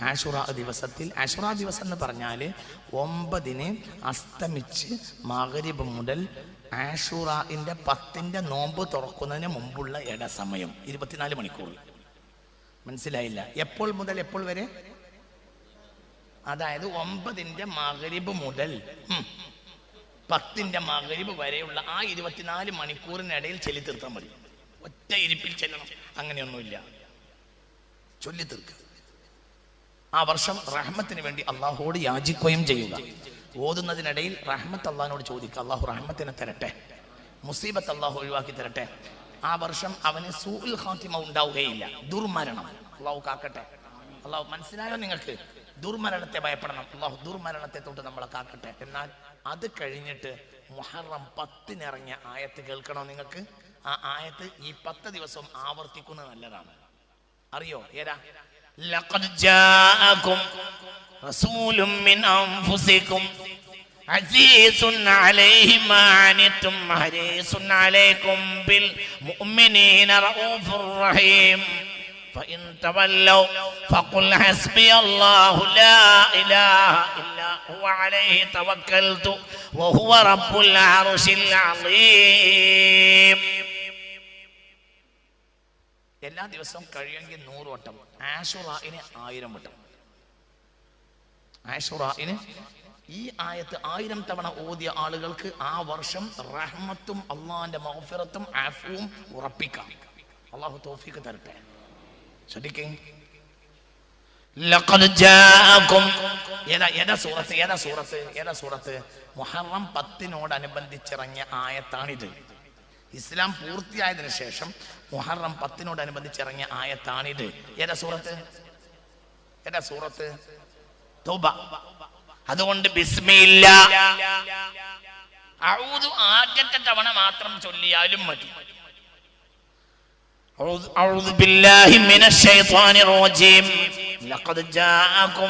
ആഷുറ ദിവസത്തിൽ ആഷുറ ദിവസം എന്ന് പറഞ്ഞാൽ ഒമ്പതിന് അസ്തമിച്ച് മകരിബ് മുതൽ ആഷുറന്റെ പത്തിന്റെ നോമ്പ് തുറക്കുന്നതിന് മുമ്പുള്ള ഇടസമയം ഇരുപത്തിനാല് മണിക്കൂർ. മനസ്സിലായില്ല? എപ്പോൾ മുതൽ എപ്പോൾ വരെ? അതായത് ഒമ്പതിന്റെ മകരിബ് മുതൽ പത്തിന്റെ മകരിബ് വരെയുള്ള ആ ഇരുപത്തിനാല് മണിക്കൂറിനിടയിൽ ചൊല്ലി മതി. ഒറ്റ ഇരിപ്പിൽ ചെല്ലണം. അങ്ങനെയൊന്നുമില്ല. ചൊല്ലി തീർക്കുക ആ വർഷം റഹ്മത്തിന് വേണ്ടി അള്ളാഹുവോട് യാചിക്കുകയും ചെയ്യുക. ഓതുന്നതിനിടയിൽ റഹ്മത്ത് അള്ളാഹിനോട് ചോദിക്കുക. അള്ളാഹു റഹ്മത്തിനെ തരട്ടെ. മുസീബത്ത് അള്ളാഹു ഒഴിവാക്കി തരട്ടെ. ആ വർഷം അവന് സൂൽ ഹാത്തിമ ഉണ്ടാവുകയില്ല. ദുർമരണം. അള്ളാഹു കാക്കട്ടെ. അള്ളാഹു മനസ്സിലായോ നിങ്ങൾക്ക്? ദുർമരണത്തെ ഭയപ്പെടണം. അള്ളാഹു ദുർമരണത്തെ തൊട്ട് നമ്മളെ കാക്കട്ടെ. എന്നാൽ അത് കഴിഞ്ഞിട്ട് മുഹറം പത്തിനിറങ്ങിയ ആയത്ത് കേൾക്കണോ നിങ്ങൾക്ക്? ആ ആയത്ത് ഈ പത്ത് ദിവസവും ആവർത്തിക്കുന്നത് നല്ലതാണ്. അറിയോ? ഏതാ? لقد جاءكم رسول من أنفسكم عزيز عليه ما عنتم حريص عليكم بالمؤمنين رؤوف رحيم فإن تولوا فقل حسبي الله لا إله إلا هو عليه توكلت وهو رب العرش العظيم എല്ലാ ദിവസവും കഴിയുമെങ്കിൽ നൂറ് വട്ടം ആഷുറായിന് ആയിരം വട്ടം. ആഷുറായിന് ഈ ആയത്ത് ആയിരം തവണ ഓതിയ ആളുകൾക്ക് ആ വർഷം റഹ്മത്തും അള്ളാന്റെ മൗഫിറത്തും ആഫുവും ഉറപ്പിക്കാം. അള്ളാഹു തോഫിക്ക് തരട്ടെ. ശ്രദ്ധിക്കേ. മുഹറം പത്തിനോടനുബന്ധിച്ചിറങ്ങിയ ആയത്താണിത്. ഇസ്ലാം പൂർത്തിയായതിനു ശേഷം മുഹറം പത്തിനോടനുബന്ധിച്ചിറങ്ങിയ ആയത്താണിത് ഏതാ സൂറത്ത് ഏതാ സൂറത്ത് തൗബ അതുകൊണ്ട് ബിസ്മില്ല അഊദു ആദ്യത്തെ തവണ മാത്രം ചൊല്ലിയാലും മതി أعوذ أعوذ بالله من الشيطان الرجيم لقد جاءكم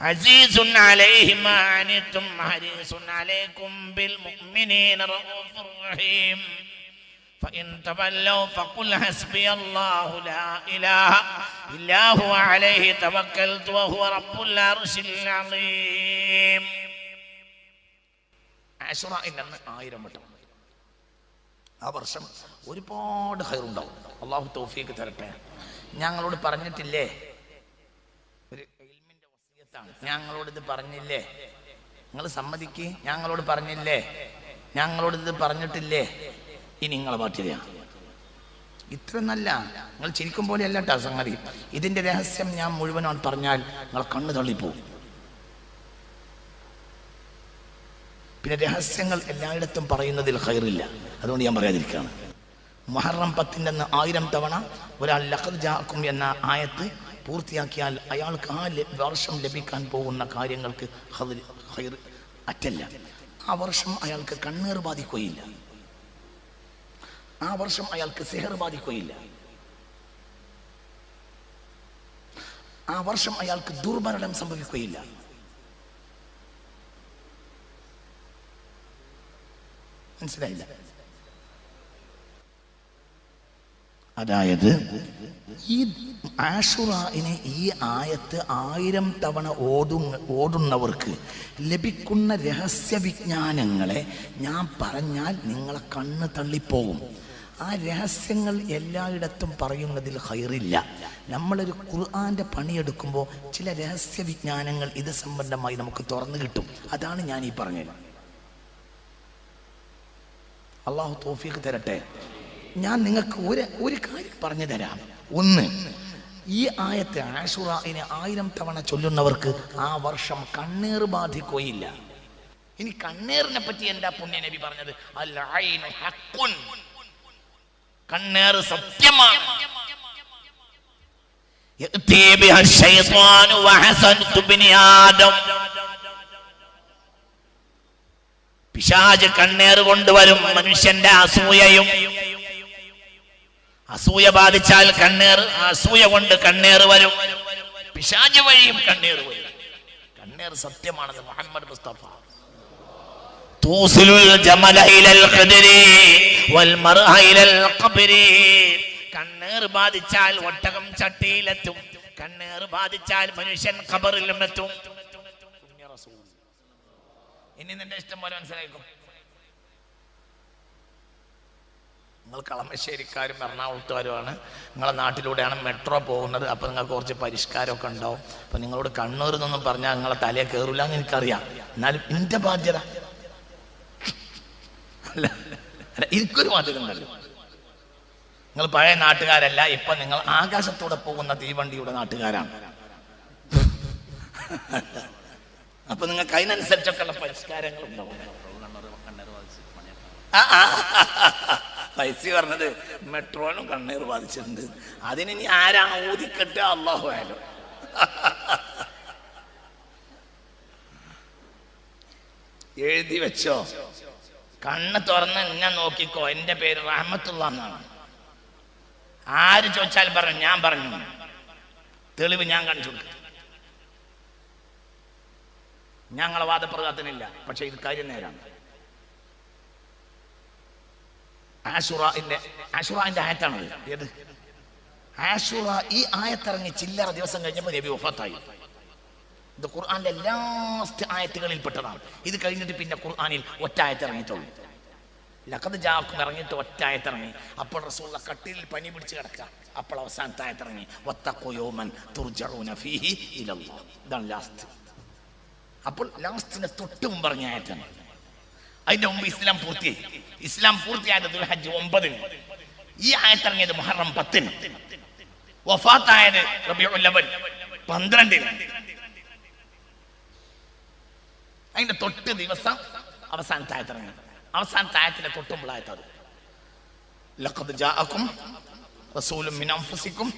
عزيز عليه ما عنتم حريص عليكم بالمؤمنين رؤوف رحيم فإن تولوا فقل حسبي الله لا إله إلا هو عليه توكلت وهو رب العرش العظيم ആഷുറയിൽ അന്ന് ആയിരം വട്ടം ആ വർഷം ഒരുപാട് ഹൈറുണ്ടാവും അള്ളാഹു തൗഫീക്ക് തരട്ടെ ഞങ്ങളോട് പറഞ്ഞിട്ടില്ലേ ഒരു ഇൽമിന്റെ വസിയത്താണ് ഞങ്ങളോട് ഇത് പറഞ്ഞില്ലേ? നിങ്ങൾ സമ്മതിക്ക്. ഞങ്ങളോട് പറഞ്ഞില്ലേ? ഞങ്ങളോട് ഇത് പറഞ്ഞിട്ടില്ലേ? ഇനി നിങ്ങളെ ബാധ്യതയാണ് ഇത്ര നല്ല നിങ്ങൾ ചിരിക്കും പോലെയല്ല കേട്ടോ സംഗതി. ഇതിന്റെ രഹസ്യം ഞാൻ മുഴുവനാണ് പറഞ്ഞാൽ നിങ്ങളെ കണ്ണ് തള്ളിപ്പോവും. പിന്നെ രഹസ്യങ്ങൾ എല്ലായിടത്തും പറയുന്നതിൽ ഹൈറില്ല അതുകൊണ്ട് ഞാൻ പറയാതിരിക്കുകയാണ്. മുഹറം പത്തിന്റെ ആയിരം തവണ ഒരാൾ ലഹദ് ജാക്കും എന്ന ആയത്ത് പൂർത്തിയാക്കിയാൽ അയാൾക്ക് ആ വർഷം ലഭിക്കാൻ പോകുന്ന കാര്യങ്ങൾക്ക് അറ്റല്ല. ആ വർഷം അയാൾക്ക് കണ്ണീർ ബാധിക്കുകയില്ല. ആ വർഷം അയാൾക്ക് സെഹർ ബാധിക്കുകയില്ല. ആ വർഷം അയാൾക്ക് ദുർമരണം സംഭവിക്കുകയില്ല. മനസ്സിലായില്ല? അതായത് ഈ ആഷുറായിനെ ഈ ആയത്ത് ആയിരം തവണ ഓതു ഓടുന്നവർക്ക് ലഭിക്കുന്ന രഹസ്യ വിജ്ഞാനങ്ങളെ ഞാൻ പറഞ്ഞാൽ നിങ്ങളെ കണ്ണ് തള്ളിപ്പോകും. ആ രഹസ്യങ്ങൾ എല്ലായിടത്തും പറയുന്നതിൽ ഹൈറില്ല. നമ്മളൊരു ഖുർആാന്റെ പണിയെടുക്കുമ്പോൾ ചില രഹസ്യ വിജ്ഞാനങ്ങൾ ഇത് സംബന്ധമായി നമുക്ക് തുറന്നു കിട്ടും. അതാണ് ഞാൻ ഈ പറഞ്ഞത്. അള്ളാഹു തോഫിക്ക് തരട്ടെ. ഞാൻ നിങ്ങൾക്ക് ഒരു ഒരു കാര്യം പറഞ്ഞു തരാം. ഒന്ന് ഈ ആയത്തെ ആഷുറായിനെ ആയിരം തവണ ചൊല്ലുന്നവർക്ക് ആ വർഷം കണ്ണീർ ബാധിക്കുകയില്ല. ഇനി കണ്ണീറിനെ പറ്റി എന്താ പുണ്യനബി പറഞ്ഞത്? കണ്ണേർ സത്യമാണ്. പിശാജ് കണ്ണേർ കൊണ്ടുവരും മനുഷ്യന്റെ അസൂയയും. അസൂയ ബാധിച്ചാൽ കണ്ണേർ അസൂയ കൊണ്ട് കണ്ണേർ വരും. പിശാജ് വഴിയും കണ്ണേർ വരും. കണ്ണേർ സത്യമാണത് മുഹമ്മദ് മുസ്തഫ. കണ്ണേർ ബാധിച്ചാൽ ഒട്ടകം ചട്ടിയിലെത്തും. കണ്ണേർ ബാധിച്ചാൽ മനുഷ്യൻ ഖബറിലും എത്തും. ഇനി നിന്റെ ഇഷ്ടം പോലെ മനസ്സിലാക്കും നിങ്ങൾ കളമശ്ശേരിക്കാരും എറണാകുളത്തുകാരുമാണ്. നിങ്ങളെ നാട്ടിലൂടെയാണ് മെട്രോ പോകുന്നത്. അപ്പോൾ നിങ്ങൾക്ക് കുറച്ച് പരിഷ്കാരമൊക്കെ ഉണ്ടാവും. അപ്പം നിങ്ങളോട് കണ്ണൂർ എന്നൊന്നും പറഞ്ഞാൽ നിങ്ങളെ തലയെ കയറില്ല എന്ന് എനിക്കറിയാം. എന്നാലും എന്റെ ബാധ്യത. അല്ല എനിക്കൊരു ബാധ്യത ഉണ്ടല്ലോ. നിങ്ങൾ പഴയ നാട്ടുകാരല്ല ഇപ്പൊ നിങ്ങൾ ആകാശത്തൂടെ പോകുന്ന തീവണ്ടിയുടെ നാട്ടുകാരാണ്. അപ്പൊ നിങ്ങൾക്ക് അതിനനുസരിച്ചൊക്കെയുള്ള പരിഷ്കാരങ്ങൾ ഉണ്ടാവും ആ, പൈസ പറഞ്ഞത് മെട്രോനും കണ്ണീർ ബാധിച്ചിട്ടുണ്ട്. അതിന് ഇനി ആരാണ് ഊതിക്കെട്ട് അള്ളാഹു ആയാലും എഴുതി വെച്ചോ? കണ്ണ് തുറന്ന് എന്നെ നോക്കിക്കോ. എന്റെ പേര് റഹമത്തുള്ള എന്നാണ്. ആര് ചോദിച്ചാൽ പറഞ്ഞു ഞാൻ പറഞ്ഞു. തെളിവ് ഞാൻ കാണിച്ചു കൊടുക്കും. ഞങ്ങളെ വാദപ്രകാരത്തിനില്ല പക്ഷെ ഇത് കാര്യം നേരാണ്. ആഷുറന്റെ ആശുറാന്റെ ആയത്താണത്. ഏത്? ആഷുറ ഈ ആയത്തിറങ്ങി ചില്ലറ ദിവസം കഴിഞ്ഞപ്പോൾ നബി വഫാത്തായി. ഇത് ഖുർആാന്റെ ലാസ്റ്റ് ആയത്തുകളിൽ പെട്ടതാണ് ഇത് കഴിഞ്ഞിട്ട് പിന്നെ ഖുർആാനിൽ ഒറ്റ ആയത്ത് ഇറങ്ങിയിട്ടുള്ളൂ ലഖദ് ജാക്കും ഇറങ്ങിയിട്ട് ഒറ്റ ആയത്ത് ഇറങ്ങി അപ്പോൾ റസൂള്ള കട്ടിലിൽ പനി പിടിച്ച് കിടക്കുക അപ്പോൾ അവസാനത്തെ ആയത്ത് ഇറങ്ങി വത്തഖു യൗമൻ തുർജഊന ഫീഹി ഇലല്ലാഹ്. ഇതാണ് ലാസ്റ്റ് അപ്പോൾ ലാസ്റ്റിന് തൊട്ടും പറഞ്ഞ ആയത്താണ്. അതിന്റെ മുമ്പ് ഇസ്ലാം പൂർത്തിയായി. ഇസ്ലാം പൂർത്തിയായത് ദുൽഹജ്ജ് ഒമ്പതിന്. ഈ ആയത്തിറങ്ങിയത് മുഹറം പത്തിന്. വഫാത്തായത് പന്ത്രണ്ടിന്. അതിന്റെ തൊട്ട് ദിവസം അവസാനത്തെ ആയത്തിറങ്ങി അവസാനത്തെ ആയത്തിന്റെ തൊട്ടുമ്പോഴായത് ലഖദ് ജാഅക്കും റസൂലും മിൻ അൻഫുസിക്കും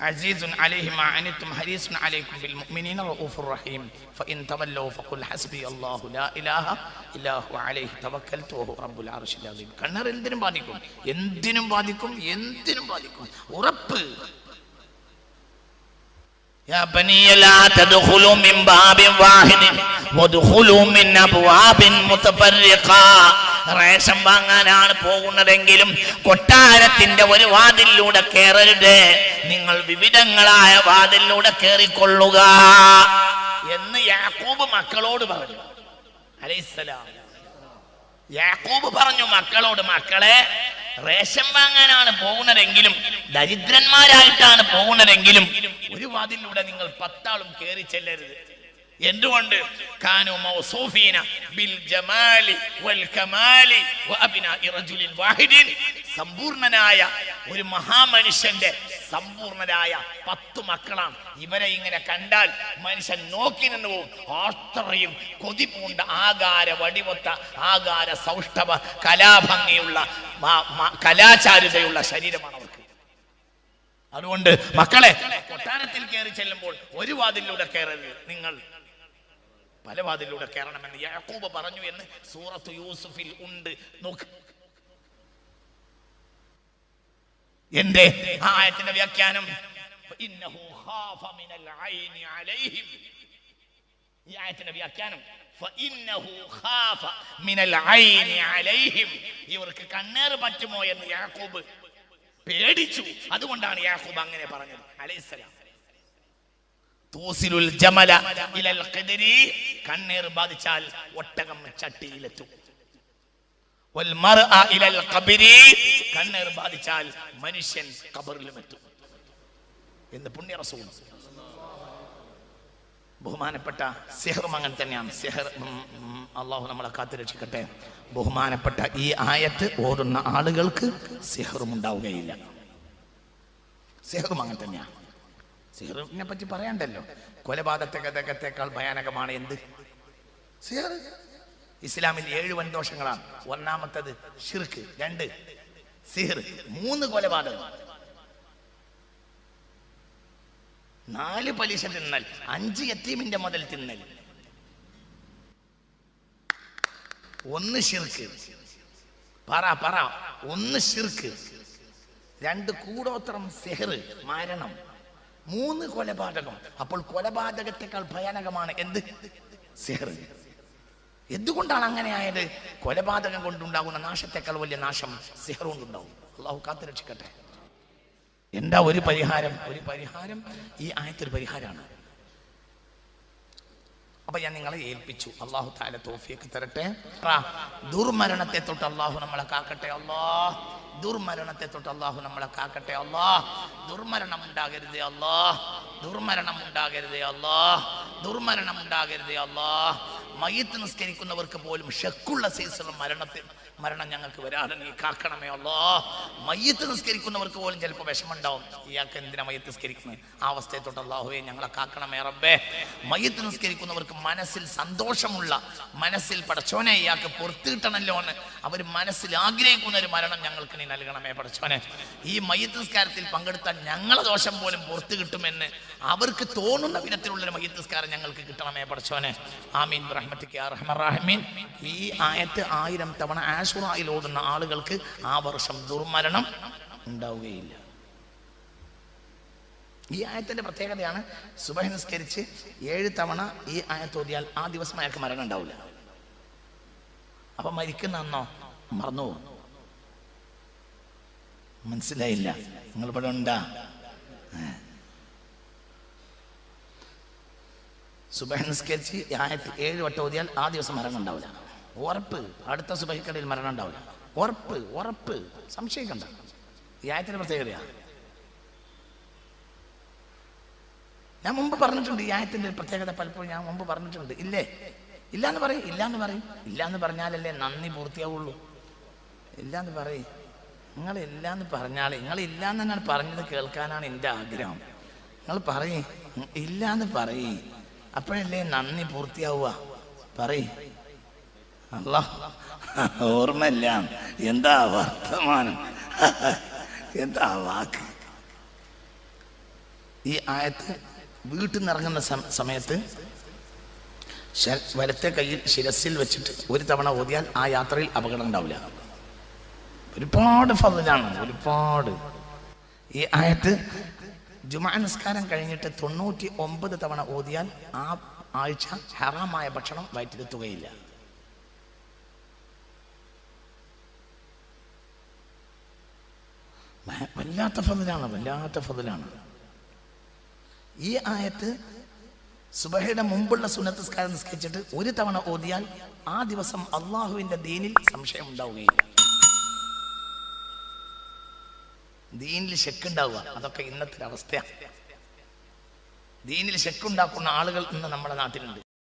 عزيز عليه ما عنتم حريص عليكم بالمؤمنين رؤوف رحيم فإن تولوا فقل حسبي الله لا إله إلا هو عليه توكلت وهو رب العرش العظيم കണ്ണർ എന്തിനും ബാധിക്കും എന്തിനും ബാധിക്കും എന്തിനും ബാധിക്കും ഉറപ്പ് يا بني لا تدخلوا من باب واحد وادخلوا من أبواب متفرقة റേഷൻ വാങ്ങാനാണ് പോകുന്നതെങ്കിലും കൊട്ടാരത്തിന്റെ ഒരു വാതിലൂടെ കയറരുത്. നിങ്ങൾ വിവിധങ്ങളായ വാതിലൂടെ കയറിക്കൊള്ളുക എന്ന് യാക്കൂബ് മക്കളോട് പറഞ്ഞു. അലൈസലാം യാക്കൂബ് പറഞ്ഞു മക്കളോട് മക്കളെ റേഷൻ വാങ്ങാനാണ് പോകുന്നതെങ്കിലും ദരിദ്രന്മാരായിട്ടാണ് പോകുന്നതെങ്കിലും ഒരു വാതിലൂടെ നിങ്ങൾ പത്താളും കയറി ചെല്ലരുത്. എന്തുകൊണ്ട്? സമ്പൂർണനായ ഒരു മഹാമനുഷ്യന്റെ സമ്പൂർണരായ പത്തു മക്കളാണ്. ഇവരെ ഇങ്ങനെ കണ്ടാൽ മനുഷ്യൻ നോക്കി നിന്ന് പോവും. ആത്രയും കൊതി പൂണ്ട ആകാര വടിവൊത്ത ആകാര സൗഷ്ഠവ കലാഭംഗിയുള്ള കലാചാരുതയുള്ള ശരീരമാണ് അവർക്ക്. അതുകൊണ്ട് മക്കളെ കൊട്ടാരത്തിൽ കയറി ചെല്ലുമ്പോൾ ഒരു വാതിലൂടെ കയറരുത്. നിങ്ങൾ പല വാതിലൂടെ കയറണമെന്ന് യാക്കൂബ് പറഞ്ഞു എന്ന് സൂറത്ത് യൂസുഫിൽ ഉണ്ട്. നോക്ക്. എന്റെ ആയത്തിന്റെ വ്യാഖ്യാനം. ഈ ആയത്തിന്റെ വ്യാഖ്യാനം. ഇവർക്ക് കണ്ണേറ് പറ്റുമോ എന്ന് യാക്കൂബ് പേടിച്ചു. അതുകൊണ്ടാണ് യാക്കൂബ് അങ്ങനെ പറഞ്ഞത്. അലൈഹിസ്സലാം തൂസിലുൽ ജമല ഇലൽ ഖിദ്രി. കണ്ണീർ ബാധിച്ചാൽ ഒട്ടകം ചട്ടിയിലെത്തും. വൽ മർഅ ഇലൽ ഖബരി. കണ്ണീർ ബാധിച്ചാൽ മനുഷ്യൻ ഖബറിലും എത്തും എന്ന് പുണ്യ റസൂൽ. ബഹുമാനപ്പെട്ട സിഹറും അങ്ങനെ തന്നെയാണ്. സിഹർ അള്ളാഹു നമ്മളെ കാത്തു രക്ഷിക്കട്ടെ. ബഹുമാനപ്പെട്ട ഈ ആയത്ത് ഓടുന്ന ആളുകൾക്ക് സിഹറും ഉണ്ടാവുകയില്ല. സിഹറും അങ്ങനെ തന്നെയാണ്. സിഹറിനെ പറ്റി പറയാണ്ടല്ലോ. കൊലപാതകത്തെക്കാൾ ഭയാനകമാണ് എന്ത്? സിഹർ. ഇസ്ലാമിൽ ഏഴ് വൻ ദോഷങ്ങളാണ് ഒന്നാമത്തത് ഷിർക്ക് രണ്ട് സിഹർ. മൂന്ന് കൊലപാതകം. നാല് പലിശ തിന്നൽ അഞ്ച് യത്തീമിന്റെ മുതൽ തിന്നൽ. ഒന്ന് ഷിർക്ക് പറ പറ. ഒന്ന് ഷിർക്ക് രണ്ട് കൂടോത്രം സെഹർ. മരണം. മൂന്ന് കൊലപാതകം. അപ്പോൾ കൊലപാതകത്തെക്കാൾ ഭയാനകമാണ് എന്ത്? സെഹർ എന്തുകൊണ്ടാണ് അങ്ങനെ ആയത്? കൊലപാതകം കൊണ്ടുണ്ടാകുന്ന നാശത്തെക്കാൾ വലിയ നാശം സിഹർ അള്ളാഹു കാത്തു രക്ഷിക്കട്ടെ. എന്താ ഒരു പരിഹാരം? ഒരു പരിഹാരം ഈ ആയത്തൊരു പരിഹാരമാണ്. അപ്പൊ ഞാൻ നിങ്ങളെ ഏൽപ്പിച്ചു. അള്ളാഹു താല തോഫിയൊക്കെ തരട്ടെ. ദുർമരണത്തെ തൊട്ട് അള്ളാഹു നമ്മളെ കാക്കട്ടെ. അല്ലാ ദുർമരണത്തെ തൊട്ട് അള്ളാഹു നമ്മളെ കാക്കട്ടെ അല്ലാ ദുർമരണം ഉണ്ടാകരുതേ അല്ലാ ദുർമരണം ഉണ്ടാകരുതേ അല്ലാ ദുർമരണം ഉണ്ടാകരുതേ അല്ലാ മയ്യത്ത് നിസ്കരിക്കുന്നവർക്ക് പോലും ഷെക്കുള്ള സീസൺ മരണത്തിൽ മരണം ഞങ്ങൾക്ക് വരാതെ നീ കാക്കണമേ അല്ലോ മയ്യത്ത് നിസ്കരിക്കുന്നവർക്ക് പോലും ചിലപ്പോൾ വിഷമുണ്ടാവും ഇയാൾക്ക് എന്തിനാ മയ്യത്ത് നിസ്കരിക്കുന്നത്? ആ അവസ്ഥയെ തൊട്ട് ഞങ്ങളെ കാക്കണമേ റബ്ബേ. മയ്യത്ത് നിസ്കരിക്കുന്നവർക്ക് മനസ്സിൽ സന്തോഷമുള്ള മനസ്സിൽ പടച്ചോനെ ഇയാൾക്ക് പുറത്തു കിട്ടണല്ലോ എന്ന് അവർ മനസ്സിൽ ആഗ്രഹിക്കുന്ന ഒരു മരണം ഞങ്ങൾക്ക് നീ നൽകണമേ പടച്ചോനെ. ഈ മയ്യത്ത് നിസ്കാരത്തിൽ പങ്കെടുത്താൽ ഞങ്ങളെ ദോഷം പോലും പുറത്തു കിട്ടുമെന്ന് അവർക്ക് തോന്നുന്ന വിധത്തിലുള്ളൊരു മയ്യത്ത് നിസ്കാരം ഞങ്ങൾക്ക് കിട്ടണമേ പടച്ചോനെ. ആമീൻ. റഹ്മൻ ഈ ആയത്ത് ആയിരം തവണ ആഷുറായിൽ ഓടുന്ന ആളുകൾക്ക് ആ വർഷം ദുർമരണം ഉണ്ടാവുകയില്ല. ഈ ആയത്തിന്റെ പ്രത്യേകതയാണ് സുബഹ നിസ്കരിച്ച് ഏഴ് തവണ ഈ ആയത്ത് ഓതിയാൽ ആ ദിവസം അയാൾക്ക് മരണം ഉണ്ടാവില്ല. അപ്പൊ മരിക്കുന്ന അന്നോ മറന്നു മനസ്സിലായില്ല. നിങ്ങൾ ഇവിടെ ഉണ്ടാ സുബഹ നിസ്കരിച്ച് ആയത്ത് ഏഴ് വട്ടം ഓതിയാൽ ആ ദിവസം മരണം ഉണ്ടാവില്ല. ഉറപ്പ്. അടുത്ത സുബഹിക്കടയിൽ മരണം ഉണ്ടാവില്ല. ഉറപ്പ് ഉറപ്പ്. സംശയിക്കണ്ട. ഈ ആയത്തിന്റെ പ്രത്യേകതയാണ് ഞാൻ മുമ്പ് പറഞ്ഞിട്ടുണ്ട് ഈ ആയത്തിന്റെ ഒരു പ്രത്യേകത പലപ്പോഴും ഞാൻ മുമ്പ് പറഞ്ഞിട്ടുണ്ട്. ഇല്ലേ? ഇല്ലാന്ന് പറയും ഇല്ലാന്ന് പറയും. ഇല്ലാന്ന് പറഞ്ഞാലല്ലേ നന്ദി പൂർത്തിയാവുള്ളൂ. ഇല്ലാന്ന് പറയും. നിങ്ങൾ ഇല്ലാന്ന് പറഞ്ഞാൽ നിങ്ങൾ ഇല്ലാന്ന് തന്നെയാണ് പറഞ്ഞത് കേൾക്കാനാണ് എന്റെ ആഗ്രഹം. നിങ്ങൾ പറയും ഇല്ലാന്ന് പറയും. അപ്പോഴല്ലേ നന്ദി പൂർത്തിയാവുക? പറയും. അല്ല ഓർമ്മയില്ല. എന്താ വർത്തമാനം? എന്താ വാക്ക്? ഈ ആയത്ത് വീട്ടിൽ നിന്ന് ഇറങ്ങുന്ന സമയത്ത് വലത്തെ കയ്യിൽ ശിരസിൽ വെച്ചിട്ട് ഒരു തവണ ഓതിയാൽ ആ യാത്രയിൽ അപകടം ഉണ്ടാവില്ല. ഒരുപാട് ഫതിലാണ് ഒരുപാട്. ഈ ആയത്ത് ജുമാ നിസ്കാരം കഴിഞ്ഞിട്ട് തൊണ്ണൂറ്റി ഒമ്പത് തവണ ഓതിയാൽ ആ ആഴ്ച ഹറാമായ ഭക്ഷണം വയറ്റിലെത്തുകയില്ല. വല്ലാത്ത ഫതിലാണ് വല്ലാത്ത ഫതിലാണ്. ഈ ആയത്ത് സുബഹയുടെ മുമ്പുള്ള സുന്നത്തസ്കാരം നിസ്കരിച്ചിട്ട് ഒരു തവണ ഓതിയാൽ ആ ദിവസം അള്ളാഹുവിന്റെ ദീനിൽ സംശയം ഉണ്ടാവുകയില്ല ദീനിൽ ശെക്കുണ്ടാവുക. അതൊക്കെ ഇന്നത്തെ അവസ്ഥയാണ് ദീനിൽ ശെക്കുണ്ടാക്കുന്ന ആളുകൾ ഇന്ന് നമ്മുടെ നാട്ടിലുണ്ട്.